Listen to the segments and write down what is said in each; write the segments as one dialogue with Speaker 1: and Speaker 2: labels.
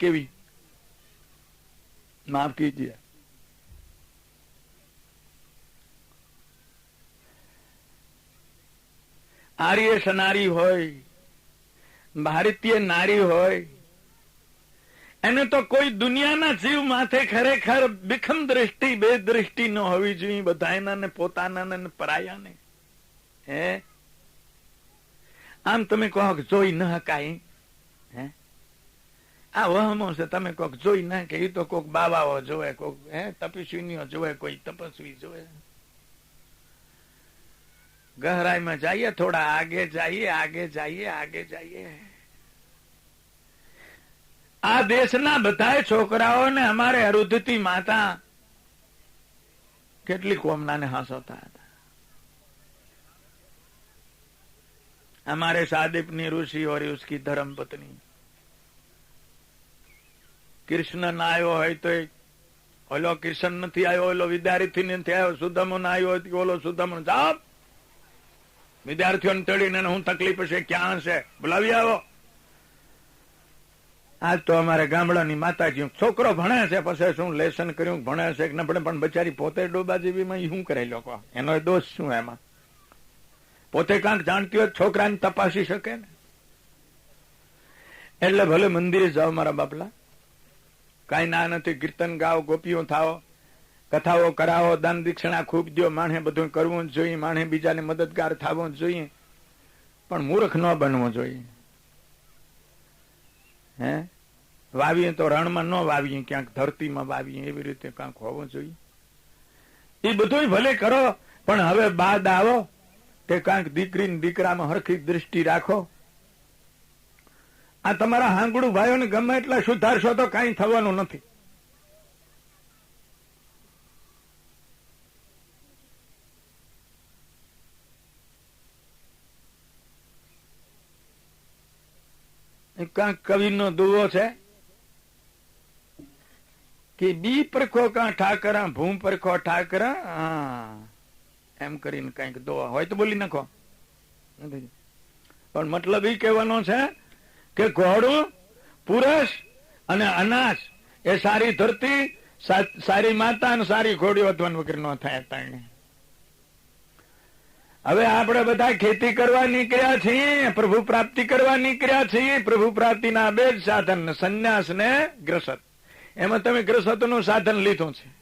Speaker 1: કેવી? માફ કીજીએ આર્ય સનારી હોય, ભારતીય નારી હોય, એને તો કોઈ દુનિયાના જીવ માથે ખરેખર વિખમ દ્રષ્ટિ બે દ્રષ્ટિ ન હોવી જોઈએ. બધાના ને પોતાના ને પરાયાને. હે? આમ તમે કહો જોઈ ન હકાય. હે? આ વહમો છે તમે કોક જોઈ ના કે એ તો કોક બાવાઓ જોવે કોક હે તપસ્વીનીઓ જોવે કોઈ તપસ્વી જોવે ગહરાઈમાં જઈએ થોડા આગે જઈએ આગે જઈએ આગે જઈએ આ દેશના બધા છોકરાઓને અમારે અરુધતી માતા કેટલી કોમનાને હસોતા હતા हमारे सादिपनी ऋषि और उसकी धर्म पत्नी કૃષ્ણ ના આવ્યો હોય તો ઓલો કિશન નથી આવ્યો ઓલો વિદ્યાર્થી નથી આવ્યો ના આવ્યો હોય ઓલો સુદામો જાપ વિદ્યાર્થીઓને તળીને હું તકલીફ છે ક્યાં હશે? બોલાવી આવો. આજ તો અમારે ગામડાની માતાજી, છોકરો ભણે છે, પછી શું લેસન કર્યું, ભણે છે કે ન ભણે? પણ બચારી પોતે ડોબા જેવી શું કરે લોકો? એનો દોષ શું એમાં? પોતે કાંક જાણતી હોય છોકરાને તપાસી શકે ને? એટલે ભલે મંદિરે જાઓ મારા બાપલા. કઈ ના નથી, કીર્તન ગાઓ, ગોપીઓ થાઓ, કથાઓ કરાવો, દાન દીક્ષણા ખૂબ દો માણે બધું કરવું જોઈએ માણે બીજાને મદદગાર થવું જોઈએ. પણ મૂર્ખ ન બનવું જોઈએ. હે? વાવીએ તો રણમાં ન વાવીએ, ક્યાંક ધરતીમાં વાવીએ, એવી રીતે કાંક હોવું જોઈએ. એ બધું ભલે કરો, પણ હવે બાદ આવો તે કાંઈક દીકરી દીકરામાં હરખી દૃષ્ટિ રાખો. આ તમારા હાંગડું ભાઈઓને ગમે એટલા સુધારશો તો કાંઈ થવાનું નથી. કાંક કવિનો દુવો છે કે બી પરખો કાં ઠાકરા, ભૂમ પરખો ઠાકરા, હા, એમ કરીને કંઈક દોવા હોય તો બોલી નાખો. પણ મતલબ એ કહેવાનો છે કે ઘોડું પુરુષ અને અનાસ એ સારી ધરતી સારી માતા અને સારી ઘોડી વધવાનું વગર ન થાય તાણે હવે આપણે બધા ખેતી કરવા નીકળ્યા છીએ, પ્રભુ પ્રાપ્તિ કરવા નીકળ્યા છીએ, પ્રભુ પ્રાપ્તિના બે જ સાધન, સંન્યાસ ને ગ્રસત. એમાં તમે ગ્રસતનું સાધન લીધું છે.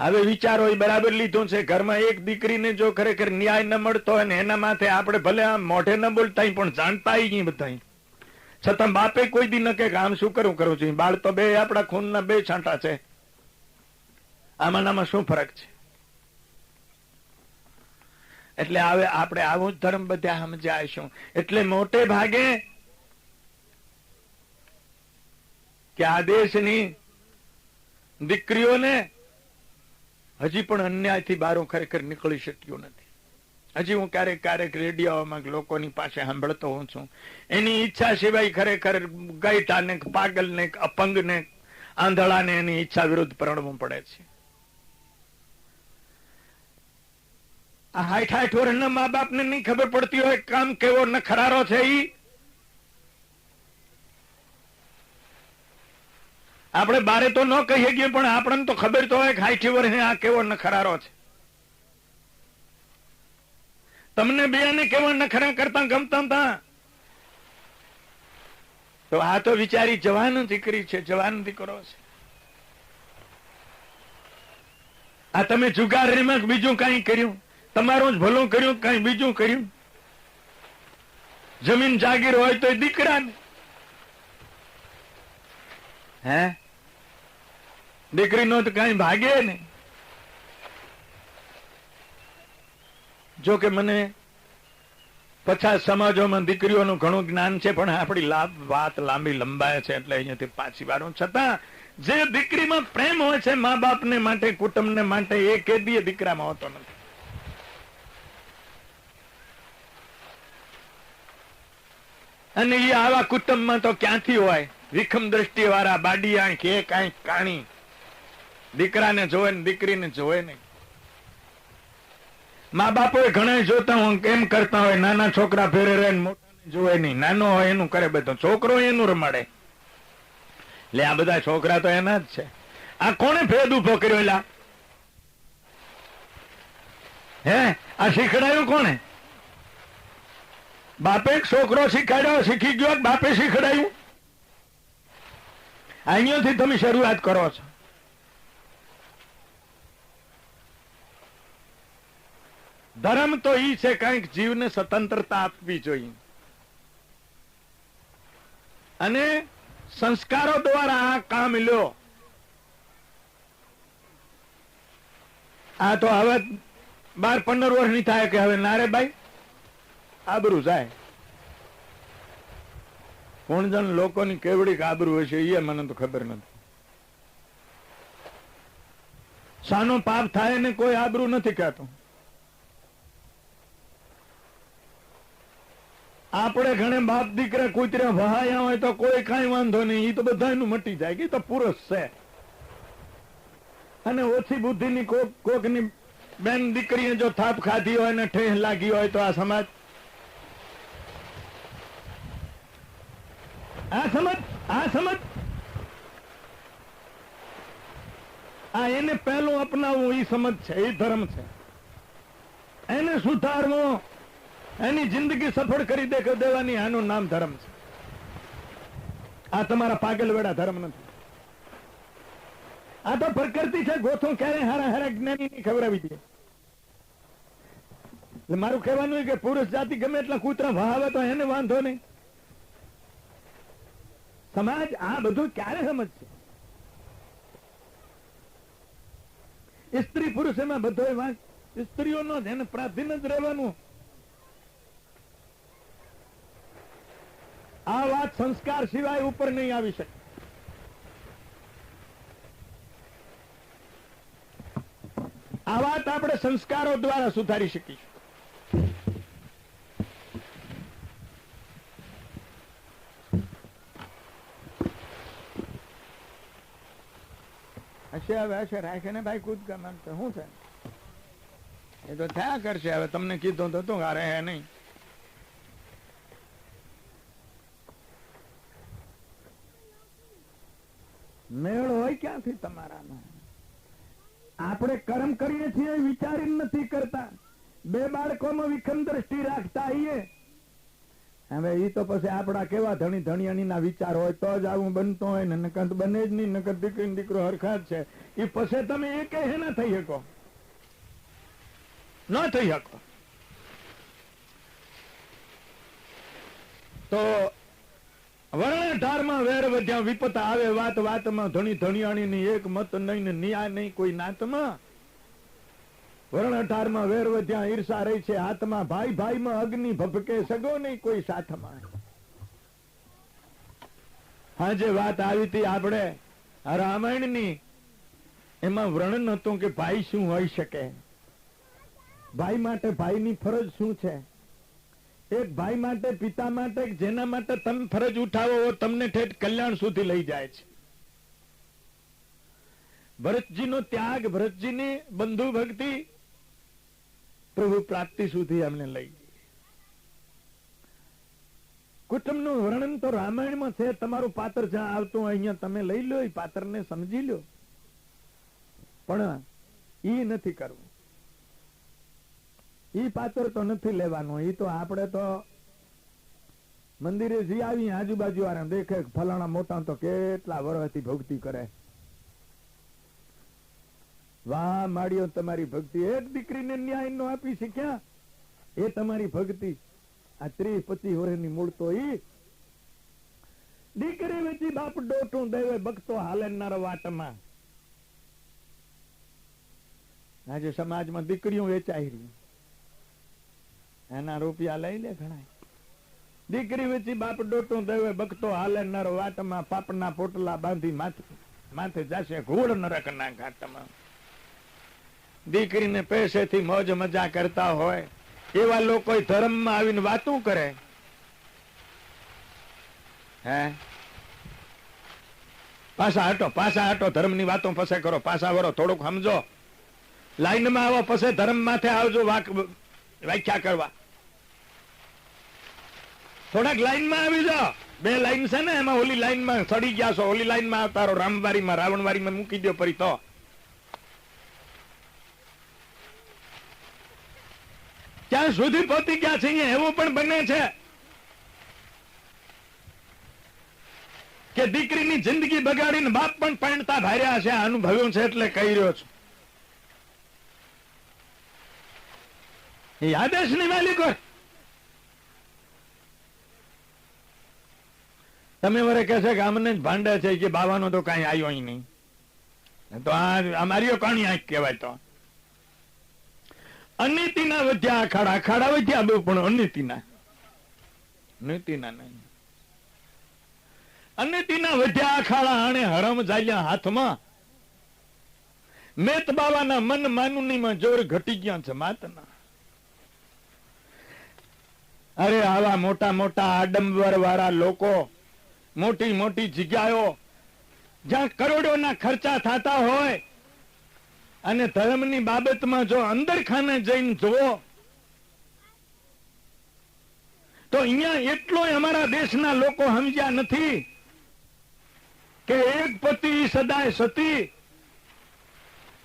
Speaker 1: હવે વિચારો એ બરાબર લીધું છે. ઘરમાં એક દીકરીને જો ખરેખર ન્યાય ન મળતો હોય ને એના માથે આપણે ભલે આમ મોઢે ન બોલતા પણ જાણતા બધા છતાં બાપે કોઈ દી ન કે આમ શું કરું કરું છું. બાળ તો બે આપણા ખૂનના બે છાંટા છે. આમાં શું ફરક છે? એટલે હવે આપણે આવું જ ધર્મ બધા સમજાયશું એટલે મોટે ભાગે કે આ દેશની દીકરીઓને હજી પણ અન્યાયથી બારો ખરેખર નીકળી શક્યો નથી. હજી હું ક્યારેક ક્યારેક રેડિયોમાં લોકોની પાસે સાંભળતો હોઉં છું. એની ઈચ્છા સિવાય ખરેખર ગઈટા ને પાગલ ને અપંગ ને આંધળા એની ઈચ્છા વિરુદ્ધ પરણવું પડે છે. આ હાઈઠ હાઠ વર્ષના મા બાપ ને નહીં ખબર પડતી હોય કામ કેવો નખરારો છે ઈ? આપણે બારે તો ન કહી શકીએ પણ આપણને તો ખબર તો હોય કે હાઈઠી વર્ષે આ કેવો નખરારો છે. તમને બે ને કેવા નખરા કરતા ગમતા હતા તો આ તો વિચારી જવાન દીકરી છે, જવાન દીકરો છે. આ તમે જુગારીમાં બીજું કઈ કર્યું? તમારું જ ભલું કર્યું કઈ બીજું કર્યું? જમીન જાગીર હોય તો દીકરા હે? દીકરીનો તો કઈ ભાગે ને જો કે મને પછાત સમાજોમાં દીકરીઓનું ઘણું જ્ઞાન છે, પણ આપણી લાભ વાત લાંબી લંબાય છે, એટલે અહીંયાથી પાછી વાળું છતાં, જે દીકરીમાં પ્રેમ હોય છે, મા બાપને માટે, કુટુંબને માટે, એ કેદી દીકરામાં હોતો નથી. અને એ આવા કુટુંબમાં તો ક્યાંથી હોય? વિખમ દ્રષ્ટિ વાળા બાડી આંખ કે આંખ, કાણી. દીકરાને જોવે ને દીકરીને જોવે નહીં. મા બાપો ઘણા જોતા હું કેમ કરતા હોય? નાના છોકરા ફેરે રહે મોટાને જોવે નહીં. નાનો હોય એનું કરે બધો. છોકરો એનું રમાડે. લે, આ બધા છોકરા તો એના જ છે. આ કોણે ભેદ ઊભો કર્યો એલા હે? આ શીખડાયું કોણે? બાપે છોકરો શીખાડ્યો, શીખી ગયો, બાપે શીખડાયું. અહીંયાથી તમે શરૂઆત કરો છો. ધર્મ તો ઈ છે કંઈક જીવને સ્વતંત્રતા આપવી જોઈએ. અને સંસ્કારો દ્વારા આ કામ લ્યો. આ તો હવે બાર પંદર વર્ષની થાય કે હવે નારે ભાઈ આબરું જાય. કોણ જણ લોકોની કેવડી આબરું હશે એ મને તો ખબર નથી. સાનો પાપ થાય ને કોઈ આબરું નથી કહેતું આપણે ઘણે બાપ દીકરા કુતરા વહાયા હોય તો કોઈ કઈ વાંધો નહીં. એ તો બધાનું મટી જાય. કે તો પુરુષ છે. અને ઓછી બુદ્ધિની કોક કોકની બેન દીકરીએ જો થાપ ખાધી હોય ને ઠેહ લાગી હોય તો આ સમાજ આ સમજ આ સમજ આ એને પહેલું અપનાવવું એ સમજ છે. એ ધર્મ છે. એને સુધારવો એની જિંદગી સફળ કરી દે દેવાની આનું નામ ધર્મ છે. આ તમારા પાગલ વેડા ધર્મ નથી. આ તો પ્રકૃતિ છે, ગોથું ક્યારે હારા હારા જ્ઞાની ખવડાવી દે. મારું કહેવાનું કે પુરુષ જાતિ ગમે એટલા કૂતરા વહાવે તો એને વાંધો નહીં. સમાજ આ બધું ક્યારે સમજશે? સ્ત્રી પુરુષ એમાં બધો વાંક સ્ત્રીઓનો જ એને પ્રાધીન જ રહેવાનું. આ વાત સંસ્કાર સિવાય ઉપર નહીં આવી શકે. આ વાત આપણે સંસ્કારો દ્વારા સુધારી શકીશું. હશે હવે, હશે. રાખે ને ભાઈ કૂદકા માંગતો શું છે એ તો થયા કરશે. હવે તમને કીધું તો તું, હારે હે નહીં. મેળ હોય ક્યાંથી તમારાનો? આપણે કર્મ કરીએ છીએ વિચારી નથી કરતા. બે બાળકોમાં વિખમ દ્રષ્ટિ રાખતા આઈએ. હવે એ તો પછી આપણા કેવા ધણી ધણિયાની ના વિચાર હોય તો જ આવું બનતો હોય ને, નકર બને જ નહીં, નકર દીકરી દીકરો હરખા જ છે. એ પછી તમે એ હે ના થઈ શકો. ન થઈ શકો. તો વર્ણાઢારમાં વેર વધ્યા, વિપત આવે, વાત વાતમાં ધણી ધણિયાણી ની એક મત નહીં નિયા નહીં કોઈ નાતમાં. વર્ણાઢારમાં વેર વધ્યા, ઈર્ષા રહી છે હાથમાં. ભાઈ ભાઈમાં અગ્નિ ભભકે સગો નહીં કોઈ સાથમાં. હા જે વાત આવી હતી આપણે રામાયણની. એમાં વર્ણન હતું કે ભાઈ શું હોઈ શકે. ભાઈ માટે ભાઈની ફરજ શું છે? એક ભાઈ માટે, પિતા માટે જેના માટે તમે ફરજ ઉઠાવો તમને ઠેઠ કલ્યાણ સુધી લઈ જાય છે. ભરતજીનો ત્યાગ, ભરતજીની બંધુ ભક્તિ પ્રભુ પ્રાપ્તિ સુધી અમને લઈ ગઈ. કુટુંબનું વર્ણન તો રામાયણમાં છે, તમારું પાત્ર જ્યાં આવતું અહીંયા તમે લઈ લો એ પાત્રને સમજી લો પણ ઈ નથી કરવું. ઈ પાત્ર તો નથી લેવાનું, ઈ તો આપણે તો મંદિરે જઈ આવી આજુબાજુ વાળા દેખે ફલાણા મોટા તો કેટલા વર્ષથી ભક્તિ કરે. વાહ માળ્યો તમારી ભક્તિ. એક દીકરીને ન્યાય નો આપી શીખ્યા એ તમારી ભક્તિ. આ ત્રીસ પચીસ વર્ષની મૂળ તો ઈ. દીકરી વેચી બાપ ડોટું દેવે બગતો હાલેનાર વાટમાં. આજે સમાજમાં દીકરીઓ વેચાઈ રહી. એના રૂપિયા લઈ લે ઘણા દીકરી વેચી બાપ ડોટું દેવે બગતો હાલે નર વાટમાં, પાપના પોટલા બાંધી માથે માથે જાશે ઘોડ નરકના ઘાટમાં. દીકરીને પૈસેથી મોજ મજા કરતા હોય, એવા લોકો ધર્મમાં આવીને વાતું કરે. હે? પાછા હટો પાછા હટો, ધર્મની વાતો પછી કરો, પાછા વરો થોડુંક સમજો. લાઈનમાં આવો, પછી ધર્મ માથે આવજો વ્યાખ્યા કરવા. થોડાક લાઈનમાં આવી જાઓ. બે લાઈન છે ને, એમાં ઓલી લાઈનમાં સડી ગયા છો. ઓલી લાઈનમાં આવતા રામવારીમાં, રાવણવારીમાં મૂકી દો પરી તો. ક્યાં સુધી પહોંચી ગયા છે એવું પણ બને છે કે દીકરીની જિંદગી બગાડીને બાપ પણ પરણતા ભાર્યા છે. અનુભવ્યું છે એટલે કહી રહ્યો છું. એ આદેશની માલિકો તમે વરે કહે છે કે અમને ભાંડે છે કે બાવાનો તો કઈ આવ્યો નહીં. તો આ અમારીઓ કોની આંખ કહેવાય તો? અનિતિના વધ્યા અખાડા અખાડા વધ્યા બહુ પણ અનિતિના. નીતિના નહીં. અનિતિના વધ્યા અખાડા આણે હરમ ચાલ્યા હાથમાં. મેત બાવાના મન માનુનીમાં જોર ઘટી ગયા છે માતના. અરે આવા મોટા મોટા આડંબર વાળા લોકો મોટી મોટી જગ્યાઓ જ્યાં કરોડોના ખર્ચા થતા હોય અને ધર્મની બાબતમાં જો અંદર ખાને જઈને જુઓ, તો અહીંયા એટલો અમારા દેશના લોકો સમજ્યા નથી કે એક પતિ સદાય સતી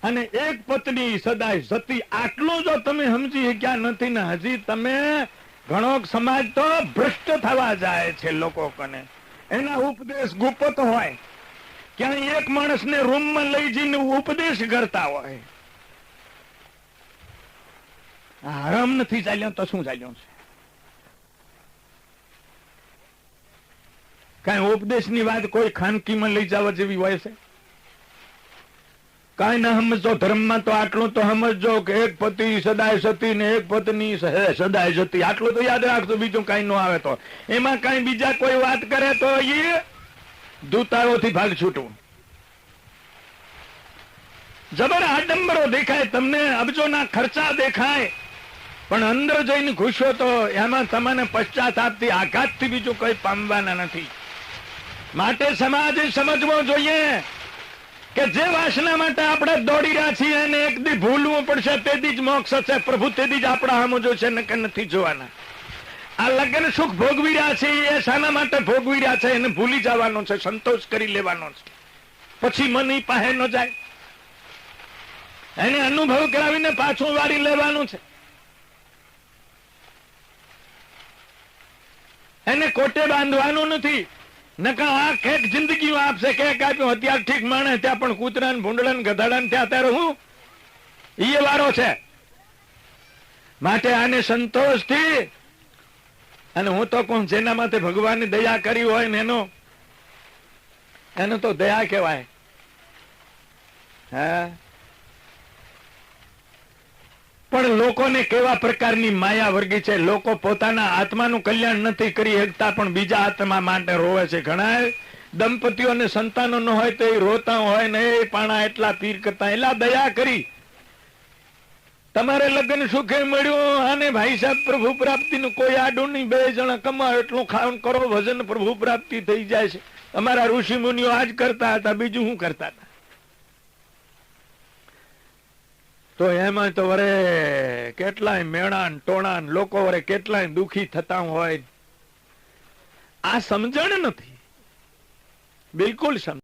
Speaker 1: અને એક પત્ની સદાય સતી. આટલો જો તમે સમજી શક્યા નથી ને હજી તમે ઘણો સમાજ તો ભ્રષ્ટ થવા જાય છે લોકો કને એના ઉપદેશ ગુપ્ત હોય. ક્યાંય એક માણસને રૂમમાં લઈ જઈને ઉપદેશ કરતા હોય. આરામ નથી ચાલ્યો તો શું ચાલ્યું છે? કઈ ઉપદેશની વાત કોઈ ખાનગીમાં લઈ જવા જેવી હોય છે? કઈ ના સમજો ધર્મમાં તો આટલું તો સમજો કે એક પતિ સદાય સતી ને એક પત્ની સદાય સતી. આટલું તો યાદ રાખજો, બીજું કઈ ન આવે તો. એમાં કઈ બીજા કોઈ વાત કરે તો એ દૂતાઓથી ભાગ છૂટવું જબર આડંબરો દેખાય, તમને અબજોના ખર્ચા દેખાય. પણ અંદર જઈને ઘૂસો તો એમાં તમને પશ્ચાતાપથી આઘાતથી બીજું કઈ પામવાના નથી. માટે સમાજે સમજવો જોઈએ. કે જે વાસના માટે આપણે દોડી રહ્યા છીએ અને એક દી ભૂલવું પડશે તેથી જ મોક્ષ છે પ્રભુ તેથી જ આપણા આમ જોશે નકર નથી જોવાના. આ લગ્ન સુખ ભોગવી રહ્યા છે એ શાના માટે ભોગવી રહ્યા છે, એને ભૂલી જવાનો છે, સંતોષ કરી લેવાનો છે. પછી મન પાસે ન જાય. એને અનુભવ કરાવીને પાછું વાળી લેવાનું છે. એને કોટે બાંધવાનું નથી. નકા આ કેક જિંદગી આપશે કેક આપ્યું, અત્યારે ઠીક માણે, ત્યાં પણ કૂતરા ને ભૂંડળા ને ગધાડા ને ત્યાં ત્યારે હું? ઈ વારો છે. માટે આને સંતોષથી, અને હું તો કહું, જેના માટે ભગવાનની દયા કરી હોય ને એનો એનો તો દયા કહેવાય. હા? પણ લોકોને કેવા પ્રકારની માયા વર્ગી છે? લોકો પોતાના આત્માનું કલ્યાણ નથી કરી શકતા, પણ બીજા આત્મા માટે રોવે છે. ઘણા દંપતીઓને સંતાનો ન હોય તો એ રોતા હોય ને એ પાણા એટલા પીર કરતા. એટલા દયા કરી. તમારે લગ્ન સુખે મળ્યું અને ભાઈ સાહેબ પ્રભુ પ્રાપ્તિનું કોઈ આડું નહીં. બે જણા કમાઓ, એટલું ખાવાનું કરો, વજન પ્રભુ પ્રાપ્તિ થઈ જાય છે. અમારા ઋષિ મુનિઓ આજ કરતા હતા, બીજું શું કરતા હતા? તો એમાં તો વરે કેટલાય મેણાન ને ટોણા લોકો વરે કેટલાય દુખી થતા હોય. આ સમજણ નથી. બિલકુલ સમજ